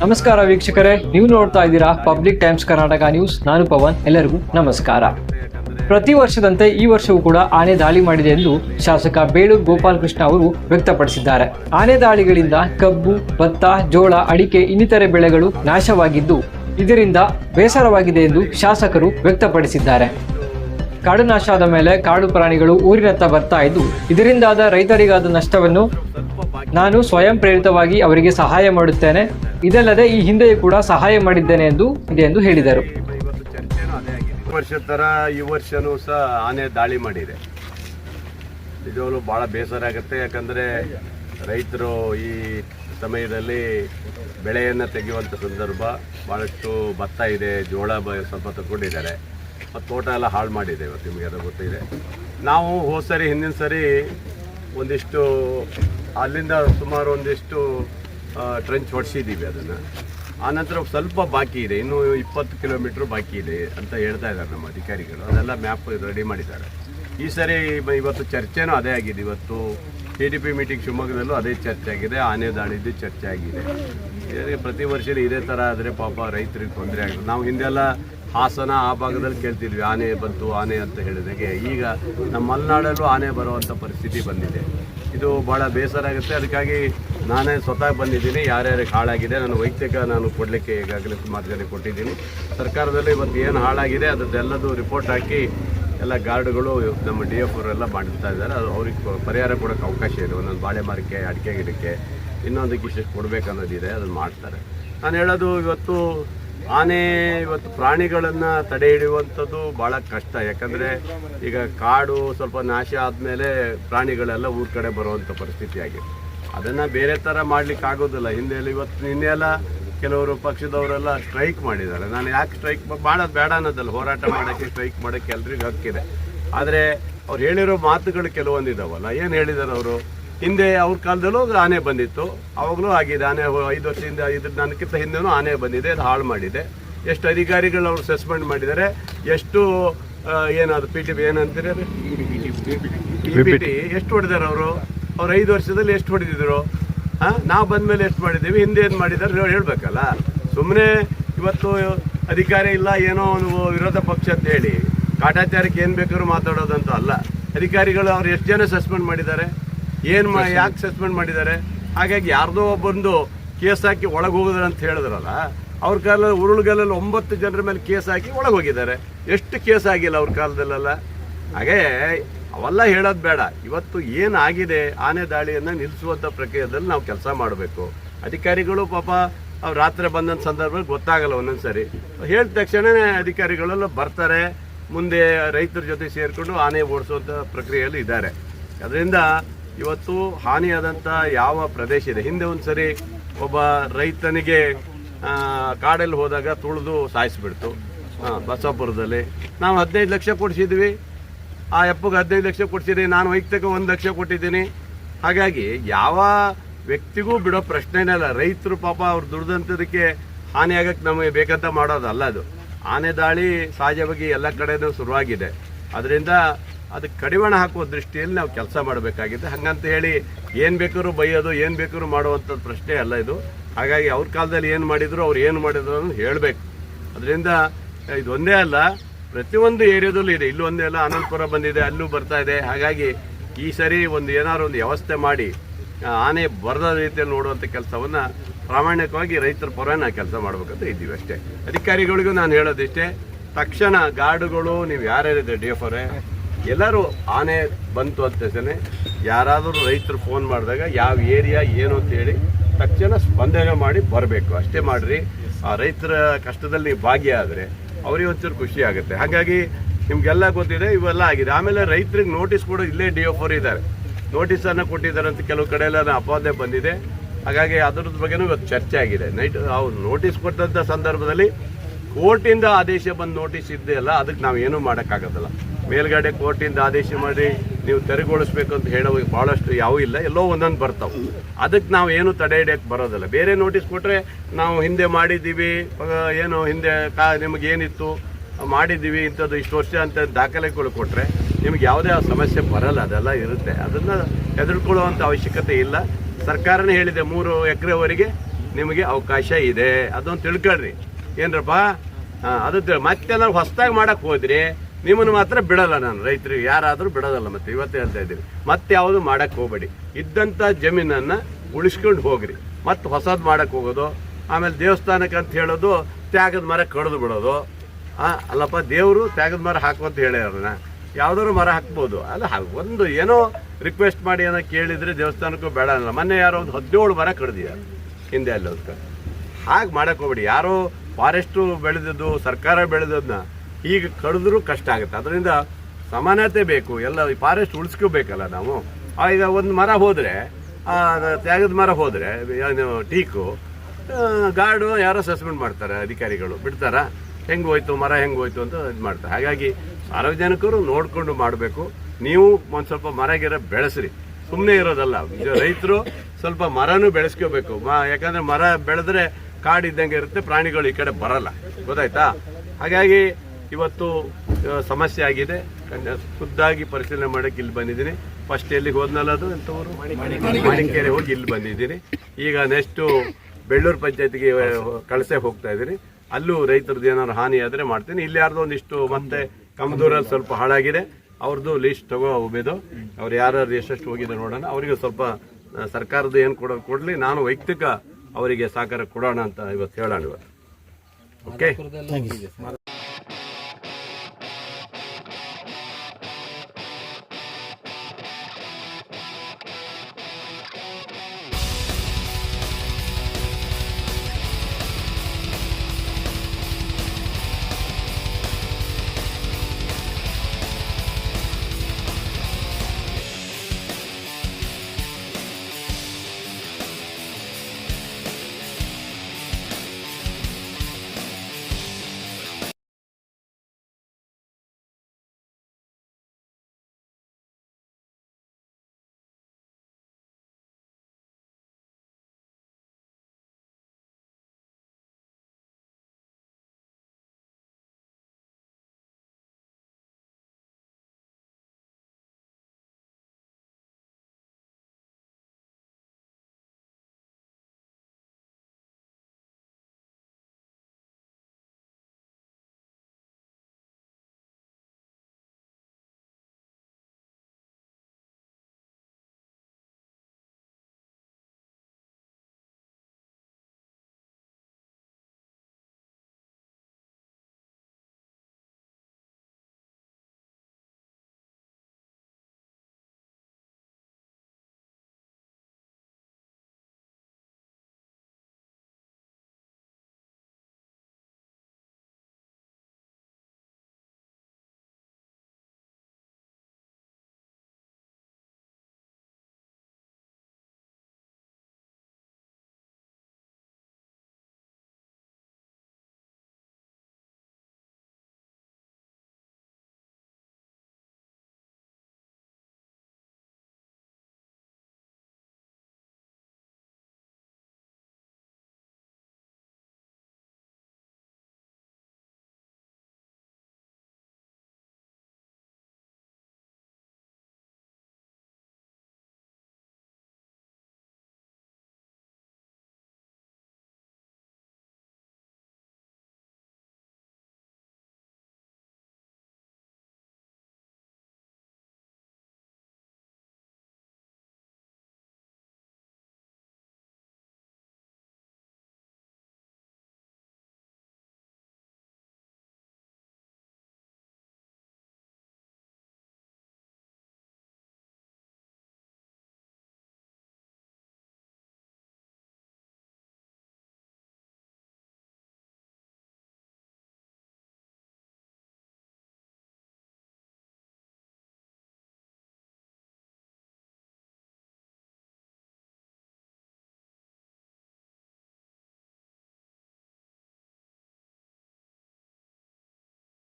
ನಮಸ್ಕಾರ ವೀಕ್ಷಕರೇ, ನೀವು ನೋಡ್ತಾ ಇದ್ದೀರಾ ಪಬ್ಲಿಕ್ ಟೈಮ್ಸ್ ಕರ್ನಾಟಕ ನ್ಯೂಸ್ ನಾನು ಪವನ್, ಎಲ್ಲರಿಗೂ ನಮಸ್ಕಾರ. ಪ್ರತಿ ವರ್ಷದಂತೆ ಈ ವರ್ಷವೂ ಕೂಡ ಆನೆ ದಾಳಿ ಮಾಡಿದೆ ಎಂದು ಶಾಸಕ ಬೇಳೂರು ಗೋಪಾಲಕೃಷ್ಣ ಅವರು ವ್ಯಕ್ತಪಡಿಸಿದ್ದಾರೆ. ಆನೆ ದಾಳಿಗಳಿಂದ ಕಬ್ಬು, ಭತ್ತ, ಜೋಳ, ಅಡಿಕೆ, ಇನ್ನಿತರೆ ಬೆಳೆಗಳು ನಾಶವಾಗಿದ್ದು, ಇದರಿಂದ ಬೇಸರವಾಗಿದೆ ಎಂದು ಶಾಸಕರು ವ್ಯಕ್ತಪಡಿಸಿದ್ದಾರೆ. ಕಾಡು ನಾಶ ಆದ ಮೇಲೆ ಕಾಡು ಪ್ರಾಣಿಗಳು ಊರಿನತ್ತ ಬರ್ತಾ ಇದ್ದು, ಇದರಿಂದಾದ ರೈತರಿಗಾದ ನಷ್ಟವನ್ನು ನಾನು ಸ್ವಯಂ ಪ್ರೇರಿತವಾಗಿ ಅವರಿಗೆ ಸಹಾಯ ಮಾಡುತ್ತೇನೆ. ಇದಲ್ಲದೆ ಈ ಹಿಂದೆಯೂ ಕೂಡ ಸಹಾಯ ಮಾಡಿದ್ದೇನೆ ಎಂದು ಇದೆ ಎಂದು ಹೇಳಿದರು. ವರ್ಷದ ಥರ ಈ ವರ್ಷನೂ ಸಹ ಆನೆ ದಾಳಿ ಮಾಡಿದೆ. ನಿಜವಾಗ್ಲೂ ಭಾಳ ಬೇಸರ ಆಗುತ್ತೆ. ಯಾಕಂದರೆ ರೈತರು ಈ ಸಮಯದಲ್ಲಿ ಬೆಳೆಯನ್ನು ತೆಗೆಯುವಂಥ ಸಂದರ್ಭ ಭಾಳಷ್ಟು ಭತ್ತ ಇದೆ, ಜೋಳ ಬ ಸ್ವಲ್ಪ ತಗೊಂಡಿದ್ದಾರೆ. ಮತ್ತು ತೋಟ ಎಲ್ಲ ಹಾಳು ಮಾಡಿದೆ ಇವತ್ತು ನಿಮಗೆ ಅದು ಗೊತ್ತಿದೆ. ನಾವು ಹೋದ ಸರಿ, ಹಿಂದಿನ ಸರಿ ಒಂದಿಷ್ಟು, ಅಲ್ಲಿಂದ ಸುಮಾರು ಒಂದಿಷ್ಟು ಟ್ರೆಂಚ್ ಹೊಡಿಸಿದ್ದೀವಿ ಅದನ್ನು. ಆನಂತರ ಸ್ವಲ್ಪ ಬಾಕಿ ಇದೆ, ಇನ್ನೂ ಇಪ್ಪತ್ತು ಕಿಲೋಮೀಟ್ರ್ ಬಾಕಿ ಇದೆ ಅಂತ ಹೇಳ್ತಾ ಇದ್ದಾರೆ ನಮ್ಮ ಅಧಿಕಾರಿಗಳು. ಅದೆಲ್ಲ ಮ್ಯಾಪ್ ರೆಡಿ ಮಾಡಿದ್ದಾರೆ. ಈ ಸರಿ ಇವತ್ತು ಚರ್ಚೆನೂ ಅದೇ ಆಗಿದೆ. ಇವತ್ತು ಕೆ ಡಿ ಪಿ ಮೀಟಿಂಗ್ ಶಿವಮೊಗ್ಗದಲ್ಲೂ ಅದೇ ಚರ್ಚೆ ಆಗಿದೆ, ಆನೆ ದಾಳಿದ್ದು ಚರ್ಚೆ ಆಗಿದೆ. ಪ್ರತಿ ವರ್ಷ ಇದೇ ಥರ ಆದರೆ ಪಾಪ ರೈತರಿಗೆ ತೊಂದರೆ ಆಗಿದೆ. ನಾವು ಹಿಂದೆಲ್ಲ ಹಾಸನ ಆ ಭಾಗದಲ್ಲಿ ಕೇಳ್ತಿದ್ವಿ, ಆನೆ ಬಂತು, ಆನೆ ಅಂತ ಹೇಳಿದಾಗೆ. ಈಗ ನಮ್ಮ ಮಲೆನಾಡಲ್ಲೂ ಆನೆ ಬರುವಂಥ ಪರಿಸ್ಥಿತಿ ಬಂದಿದೆ. ಇದು ಭಾಳ ಬೇಸರ ಆಗುತ್ತೆ. ಅದಕ್ಕಾಗಿ ನಾನೇ ಸ್ವತಃ ಬಂದಿದ್ದೀನಿ. ಯಾರ್ಯಾರಿಗೆ ಹಾಳಾಗಿದೆ, ನಾನು ವೈಯಕ್ತಿಕ ನಾನು ಕೊಡಲಿಕ್ಕೆ ಈಗಾಗಲೇ ಸುಮಾರು ಜನ ಕೊಟ್ಟಿದ್ದೀನಿ. ಸರ್ಕಾರದಲ್ಲಿ ಇವತ್ತು ಏನು ಹಾಳಾಗಿದೆ ಅದದ್ದೆಲ್ಲದು ರಿಪೋರ್ಟ್ ಹಾಕಿ ಎಲ್ಲ ಗಾರ್ಡ್ಗಳು, ನಮ್ಮ ಡಿ ಎಫ್ ಅವರೆಲ್ಲ ಮಾಡಿಸ್ತಾ ಇದ್ದಾರೆ. ಅದು ಅವ್ರಿಗೆ ಪರಿಹಾರ ಕೊಡೋಕ್ಕೆ ಅವಕಾಶ ಇದೆ. ಒಂದೊಂದು ಬಾಳೆ ಮರಕ್ಕೆ ಅಡಿಕೆ ಗಿಡಕ್ಕೆ ಇನ್ನೊಂದಕ್ಕೆ ಇಷ್ಟು ಕೊಡಬೇಕು ಅನ್ನೋದಿದೆ ಅದನ್ನು ಮಾಡ್ತಾರೆ. ನಾನು ಹೇಳೋದು ಇವತ್ತು ಆನೆ ಇವತ್ತು ಪ್ರಾಣಿಗಳನ್ನು ತಡೆ ಹಿಡಿಯುವಂಥದ್ದು ಭಾಳ ಕಷ್ಟ. ಯಾಕಂದರೆ ಈಗ ಕಾಡು ಸ್ವಲ್ಪ ನಾಶ ಆದಮೇಲೆ ಪ್ರಾಣಿಗಳೆಲ್ಲ ಊರ ಕಡೆ ಬರುವಂಥ ಪರಿಸ್ಥಿತಿ ಆಗಿದೆ. ಅದನ್ನು ಬೇರೆ ಥರ ಮಾಡ್ಲಿಕ್ಕೆ ಆಗೋದಿಲ್ಲ. ಹಿಂದೆ ಎಲ್ಲ ಇವತ್ತು ನಿನ್ನೆ ಎಲ್ಲ ಕೆಲವರು ಪಕ್ಷದವರೆಲ್ಲ ಸ್ಟ್ರೈಕ್ ಮಾಡಿದ್ದಾರೆ. ನಾನು ಯಾಕೆ ಸ್ಟ್ರೈಕ್ ಮಾಡೋದು ಬೇಡ ಅನ್ನೋದಲ್ಲ. ಹೋರಾಟ ಮಾಡೋಕ್ಕೆ, ಸ್ಟ್ರೈಕ್ ಮಾಡೋಕ್ಕೆ ಎಲ್ರಿಗೂ ಹಕ್ಕಿದೆ. ಆದರೆ ಅವ್ರು ಹೇಳಿರೋ ಮಾತುಗಳು ಕೆಲವೊಂದಿದ್ದಾವಲ್ಲ ಏನು ಹೇಳಿದ್ದಾರೆ ಅವರು? ಹಿಂದೆ ಅವ್ರ ಕಾಲದಲ್ಲೂ ಆನೆ ಬಂದಿತ್ತು. ಅವಾಗಲೂ ಆಗಿದೆ. ಆನೆ ಐದು ವರ್ಷದಿಂದ ಇದ್ರ ನನಗಿಂತ ಹಿಂದೆನೂ ಆನೆ ಬಂದಿದೆ. ಅದು ಹಾಳು ಮಾಡಿದೆ. ಎಷ್ಟು ಅಧಿಕಾರಿಗಳು ಅವ್ರು ಸಸ್ಪೆಂಡ್ ಮಾಡಿದ್ದಾರೆ, ಎಷ್ಟು ಏನಾದ್ರು ಏನದು ಪಿ ಟಿ ಪಿ ಏನಂತೀರಿ ಪಿ ಟಿ ಎಷ್ಟು ಹೊಡೆದಾರೆ ಅವರು? ಅವ್ರು ಐದು ವರ್ಷದಲ್ಲಿ ಎಷ್ಟು ಹೊಡೆದಿದ್ರು? ಹಾಂ ನಾವು ಬಂದಮೇಲೆ ಎಷ್ಟು ಮಾಡಿದ್ದೀವಿ? ಹಿಂದೆ ಏನು ಮಾಡಿದ್ದಾರೆ ನೀವು ಹೇಳ್ಬೇಕಲ್ಲ. ಸುಮ್ಮನೆ ಇವತ್ತು ಅಧಿಕಾರಿ ಇಲ್ಲ, ಏನೋ ನೀವು ವಿರೋಧ ಪಕ್ಷ ಅಂತ ಹೇಳಿ. ಕಾಟಾಚಾರಕ್ಕೆ ಏನು ಬೇಕಾದ್ರೂ ಮಾತಾಡೋದಂತೂ ಅಲ್ಲ. ಅಧಿಕಾರಿಗಳು ಅವ್ರು ಎಷ್ಟು ಜನ ಸಸ್ಪೆಂಡ್ ಮಾಡಿದ್ದಾರೆ? ಏನು ಮಾ ಯಾಕೆ ಸಸ್ಪೆಂಡ್ ಮಾಡಿದ್ದಾರೆ? ಹಾಗಾಗಿ ಯಾರ್ದೋ ಒಬ್ಬಂದು ಕೇಸ್ ಹಾಕಿ ಒಳಗೆ ಹೋಗಿದ್ರೆ ಅಂತ ಹೇಳಿದ್ರಲ್ಲ ಅವ್ರ ಕಾಲದಲ್ಲಿ ಉರುಳುಗಲಲ್ಲಿ ಒಂಬತ್ತು ಜನರ ಮೇಲೆ ಕೇಸ್ ಹಾಕಿ ಒಳಗೆ ಹೋಗಿದ್ದಾರೆ. ಎಷ್ಟು ಕೇಸ್ ಆಗಿಲ್ಲ ಅವ್ರ ಕಾಲದಲ್ಲೆಲ್ಲ? ಹಾಗೇ ಅವೆಲ್ಲ ಹೇಳೋದು ಬೇಡ. ಇವತ್ತು ಏನಾಗಿದೆ? ಆನೆ ದಾಳಿಯನ್ನು ನಿಲ್ಲಿಸುವಂಥ ಪ್ರಕ್ರಿಯೆಯಲ್ಲಿ ನಾವು ಕೆಲಸ ಮಾಡಬೇಕು. ಅಧಿಕಾರಿಗಳು ಪಾಪ ಅವ್ರು ರಾತ್ರಿ ಬಂದಂಥ ಸಂದರ್ಭದಲ್ಲಿ ಗೊತ್ತಾಗಲ್ಲ ಒಂದೊಂದು ಸರಿ ಹೇಳಿದ ತಕ್ಷಣವೇ ಅಧಿಕಾರಿಗಳೆಲ್ಲ ಬರ್ತಾರೆ. ಮುಂದೆ ರೈತರ ಜೊತೆ ಸೇರಿಕೊಂಡು ಆನೆ ಓಡಿಸುವಂಥ ಪ್ರಕ್ರಿಯೆಯಲ್ಲಿ ಇದ್ದಾರೆ. ಅದರಿಂದ ಇವತ್ತು ಹಾನಿಯಾದಂಥ ಯಾವ ಪ್ರದೇಶ ಇದೆ? ಹಿಂದೆ ಒಂದು ಸರಿ ಒಬ್ಬ ರೈತನಿಗೆ ಕಾಡಲ್ಲಿ ಹೋದಾಗ ತುಳಿದು ಸಾಯಿಸಿಬಿಡ್ತು. ಬಸವಪುರದಲ್ಲಿ ನಾವು ಹದಿನೈದು ಲಕ್ಷ ಕೊಡಿಸಿದ್ವಿ. ಆ ಎಪ್ಪಗೆ ಹದಿನೈದು ಲಕ್ಷ ಕೊಡಿಸಿದ್ವಿ ನಾನು ವೈಯಕ್ತಿಕ ಒಂದು ಲಕ್ಷ ಕೊಟ್ಟಿದ್ದೀನಿ. ಹಾಗಾಗಿ ಯಾವ ವ್ಯಕ್ತಿಗೂ ಬಿಡೋ ಪ್ರಶ್ನೆನೇ ಇಲ್ಲ. ರೈತರು ಪಾಪ ಅವ್ರು ದುಡ್ದಂಥದಕ್ಕೆ ಹಾನಿ ಆಗಕ್ಕೆ ನಮಗೆ ಬೇಕಂತ ಮಾಡೋದಲ್ಲ ಅದು. ಆನೆ ದಾಳಿ ಸಹಜವಾಗಿ ಎಲ್ಲ ಕಡೆನೂ ಶುರುವಾಗಿದೆ. ಅದರಿಂದ ಅದಕ್ಕೆ ಕಡಿವಾಣ ಹಾಕುವ ದೃಷ್ಟಿಯಲ್ಲಿ ನಾವು ಕೆಲಸ ಮಾಡಬೇಕಾಗಿದೆ. ಹಾಗಂತ ಹೇಳಿ ಏನು ಬೇಕಾದ್ರೂ ಬೈಯೋದು, ಏನು ಬೇಕಾದ್ರೂ ಮಾಡುವಂಥದ್ದು ಪ್ರಶ್ನೆ ಅಲ್ಲ ಇದು. ಹಾಗಾಗಿ ಅವ್ರ ಕಾಲದಲ್ಲಿ ಏನು ಮಾಡಿದ್ರು, ಅವ್ರು ಏನು ಮಾಡಿದ್ರು ಅನ್ನೋದು ಹೇಳಬೇಕು. ಅದರಿಂದ ಇದು ಒಂದೇ ಅಲ್ಲ ಪ್ರತಿಯೊಂದು ಏರಿಯಾದಲ್ಲೂ ಇದೆ. ಇಲ್ಲೂ ಒಂದೇ ಅಲ್ಲ, ಅನಂತಪುರ ಬಂದಿದೆ, ಅಲ್ಲೂ ಬರ್ತಾ ಇದೆ. ಹಾಗಾಗಿ ಈ ಸರಿ ಒಂದು ಏನಾದ್ರು ಒಂದು ವ್ಯವಸ್ಥೆ ಮಾಡಿ ಆನೆ ಬರದ ರೀತಿಯಲ್ಲಿ ನೋಡುವಂಥ ಕೆಲಸವನ್ನು ಪ್ರಾಮಾಣಿಕವಾಗಿ ರೈತರ ಪರ ನಾವು ಕೆಲಸ ಮಾಡಬೇಕಂತ ಇದ್ದೀವಿ ಅಷ್ಟೇ. ಅಧಿಕಾರಿಗಳಿಗೂ ನಾನು ಹೇಳೋದಿಷ್ಟೇ, ತಕ್ಷಣ ಗಾರ್ಡುಗಳು, ನೀವು ಯಾರ್ಯಾರಿದೆ ಡಿ ಎಫ್ ಅವರೇ? ಎಲ್ಲರೂ ಆನೆ ಬಂತು ಅಂತ ಯಾರಾದರೂ ರೈತರು ಫೋನ್ ಮಾಡಿದಾಗ ಯಾವ ಏರಿಯಾ ಏನು ಅಂತ ಹೇಳಿ ತಕ್ಷಣ ಸ್ಪಂದನೆ ಮಾಡಿ ಬರಬೇಕು. ಅಷ್ಟೇ ಮಾಡಿರಿ. ಆ ರೈತರ ಕಷ್ಟದಲ್ಲಿ ಭಾಗಿಯಾದರೆ ಅವರಿಗೆ ಒಂಚೂರು ಖುಷಿ ಆಗುತ್ತೆ. ಹಾಗಾಗಿ ನಿಮಗೆಲ್ಲ ಗೊತ್ತಿದೆ, ಇವೆಲ್ಲ ಆಗಿದೆ. ಆಮೇಲೆ ರೈತರಿಗೆ ನೋಟಿಸ್ ಕೂಡ ಇಲ್ಲೇ ಡಿ ಎಫ್ ಇದ್ದಾರೆ. ನೋಟಿಸನ್ನು ಕೊಟ್ಟಿದ್ದಾರೆ ಅಂತ ಕೆಲವು ಕಡೆ ಎಲ್ಲ ಅಪಾದೆ ಬಂದಿದೆ. ಹಾಗಾಗಿ ಅದರದ ಬಗ್ಗೆನೂ ಇವತ್ತು ಚರ್ಚೆ ಆಗಿದೆ. ನೈಟ್ ಅವ್ರು ನೋಟಿಸ್ ಕೊಟ್ಟಂಥ ಸಂದರ್ಭದಲ್ಲಿ ಕೋರ್ಟಿಂದ ಆದೇಶ ಬಂದು ನೋಟಿಸ್ ಅಲ್ಲ, ಅದಕ್ಕೆ ನಾವು ಏನೂ ಮಾಡೋಕ್ಕಾಗೋದಿಲ್ಲ ಮೇಲ್ಗಡೆ ಕೋರ್ಟಿಂದ ಆದೇಶ ಮಾಡಿ ನೀವು ತೆರವುಗೊಳಿಸ್ಬೇಕು ಅಂತ ಹೇಳೋ ಭಾಳಷ್ಟು ಯಾವೂ ಇಲ್ಲ, ಎಲ್ಲೋ ಒಂದೊಂದು ಬರ್ತಾವೆ. ಅದಕ್ಕೆ ನಾವು ಏನು ತಡೆ ಹಿಡಿಯಕ್ಕೆ ಬರೋದಿಲ್ಲ. ಬೇರೆ ನೋಟಿಸ್ ಕೊಟ್ಟರೆ ನಾವು ಹಿಂದೆ ಮಾಡಿದ್ದೀವಿ ಏನು ಹಿಂದೆ ಕಾ, ನಿಮಗೆ ಏನಿತ್ತು ಮಾಡಿದ್ದೀವಿ, ಇಂಥದ್ದು ಇಷ್ಟು ವರ್ಷ ಅಂತ ದಾಖಲೆಗಳು ಕೊಟ್ಟರೆ ನಿಮ್ಗೆ ಯಾವುದೇ ಸಮಸ್ಯೆ ಬರಲ್ಲ, ಅದೆಲ್ಲ ಇರುತ್ತೆ. ಅದನ್ನು ಹೆದರ್ಕೊಳ್ಳುವಂಥ ಅವಶ್ಯಕತೆ ಇಲ್ಲ. ಸರ್ಕಾರನೇ ಹೇಳಿದೆ ಮೂರು ಎಕರೆವರೆಗೆ ನಿಮಗೆ ಅವಕಾಶ ಇದೆ. ಅದೊಂದು ತಿಳ್ಕೊಳ್ರಿ. ಏನ್ರಪ್ಪ? ಅದು ಮತ್ತೆ ನಾವು ಹೊಸದಾಗಿ ಮಾಡೋಕ್ಕೆ ಹೋದ್ರಿ. ನಿಮ್ಮನ್ನು ಮಾತ್ರ ಬಿಡಲ್ಲ ನಾನು, ರೈತರಿಗೆ ಯಾರಾದರೂ ಬಿಡೋದಲ್ಲ ಮತ್ತೆ, ಇವತ್ತೇ ಹೇಳ್ತಾ ಇದ್ದೀವಿ ಮತ್ತೆ ಯಾವುದು ಮಾಡಕ್ಕೆ ಹೋಗಬೇಡಿ. ಇದ್ದಂಥ ಜಮೀನನ್ನು ಉಳಿಸ್ಕೊಂಡು ಹೋಗ್ರಿ. ಮತ್ತೆ ಹೊಸದು ಮಾಡೋಕ್ಕೆ ಹೋಗೋದು, ಆಮೇಲೆ ದೇವಸ್ಥಾನಕ್ಕೆ ಅಂತ ಹೇಳೋದು, ತ್ಯಾಗದ ಮರ ಕಡ್ದು ಬಿಡೋದು. ಅಲ್ಲಪ್ಪ, ದೇವರು ತ್ಯಾಗದ ಮರ ಹಾಕು ಅಂತ ಹೇಳ್ಯಾರನ ಯಾವ್ದಾದ್ರು ಮರ ಹಾಕ್ಬೋದು. ಅಲ್ಲ ಒಂದು ಏನೋ ರಿಕ್ವೆಸ್ಟ್ ಮಾಡಿ ಏನೋ ಕೇಳಿದರೆ ದೇವಸ್ಥಾನಕ್ಕೂ ಬೇಡ ಅಲ್ಲ ಮೊನ್ನೆ ಯಾರೋ ಒಂದು ಹದಿನೇಳು ಮರ ಕಡ್ದಿಯ ಹಿಂದೆ ಅಲ್ಲಿ ಒಂದು ಹಾಗೆ ಮಾಡಕ್ಕೆ ಹೋಗ್ಬೇಡಿ. ಯಾರೋ ಫಾರೆಸ್ಟು ಬೆಳೆದದ್ದು, ಸರ್ಕಾರ ಬೆಳೆದದನ್ನ ಈಗ ಕಡಿದ್ರೂ ಕಷ್ಟ ಆಗುತ್ತೆ. ಅದರಿಂದ ಸಮಾನತೆ ಬೇಕು. ಎಲ್ಲ ಈ ಫಾರೆಸ್ಟ್ ಉಳಿಸ್ಕೋಬೇಕಲ್ಲ ನಾವು. ಈಗ ಒಂದು ಮರ ಹೋದರೆ ತ್ಯಾಗದ ಮರ ಹೋದರೆ, ಏನು ಟೀಕು ಗಾರ್ಡು ಯಾರೋ ಸಸ್ಪೆಂಡ್ ಮಾಡ್ತಾರೆ, ಅಧಿಕಾರಿಗಳು. ಬಿಡ್ತಾರ? ಹೆಂಗೆ ಹೋಯ್ತು, ಮರ ಹೆಂಗೆ ಹೋಯ್ತು ಅಂತ ಇದು ಮಾಡ್ತಾರೆ. ಹಾಗಾಗಿ ಸಾರ್ವಜನಿಕರು ನೋಡಿಕೊಂಡು ಮಾಡಬೇಕು. ನೀವು ಒಂದು ಸ್ವಲ್ಪ ಮರ ಗಿರ ಬೆಳೆಸ್ರಿ. ಸುಮ್ಮನೆ ಇರೋದಲ್ಲ. ರೈತರು ಸ್ವಲ್ಪ ಮರನೂ ಬೆಳೆಸ್ಕೋಬೇಕು. ಮ, ಯಾಕಂದರೆ ಮರ ಬೆಳೆದ್ರೆ ಕಾಡು ಇದ್ದಂಗೆ ಇರುತ್ತೆ, ಪ್ರಾಣಿಗಳು ಈ ಕಡೆ ಬರಲ್ಲ. ಗೊತ್ತಾಯ್ತಾ? ಹಾಗಾಗಿ ಇವತ್ತು ಸಮಸ್ಯೆ ಆಗಿದೆ. ಖುದ್ದಾಗಿ ಪರಿಶೀಲನೆ ಮಾಡಕ್ಕೆ ಇಲ್ಲಿ ಬಂದಿದ್ದೀನಿ. ಫಸ್ಟ್ ಎಲ್ಲಿಗೆ ಹೋದ್ನಲ್ಲ ಅದು? ಎಂತವರು? ಮಾಣಿಕೆರೆ ಹೋಗಿ ಇಲ್ಲಿ ಬಂದಿದ್ದೀನಿ. ಈಗ ನೆಕ್ಸ್ಟು ಬೆಳ್ಳೂರು ಪಂಚಾಯತಿಗೆ ಕಳಸೆ ಹೋಗ್ತಾ ಇದ್ದೀನಿ. ಅಲ್ಲೂ ರೈತರದ್ದು ಏನಾದ್ರು ಹಾನಿ ಆದರೆ ಮಾಡ್ತೀನಿ. ಇಲ್ಲಿ ಯಾರ್ದೋ ಒಂದಿಷ್ಟು ಮತ್ತೆ ಕಮದೂರಲ್ಲಿ ಸ್ವಲ್ಪ ಹಾಳಾಗಿದೆ. ಅವ್ರದ್ದು ಲೀಸ್ಟ್ ತಗೋ ಉಮೇದು. ಅವ್ರು ಯಾರ್ಯಾರು ಎಷ್ಟೆಷ್ಟು ಹೋಗಿದೆ ನೋಡೋಣ. ಅವರಿಗೆ ಸ್ವಲ್ಪ ಸರ್ಕಾರದ ಏನು ಕೊಡೋದು ಕೊಡಲಿ. ನಾನು ವೈಯಕ್ತಿಕ ಅವರಿಗೆ ಸಹಕಾರ ಕೊಡೋಣ ಅಂತ ಇವತ್ತು ಹೇಳೋಣ ಇವತ್ತು. ಓಕೆ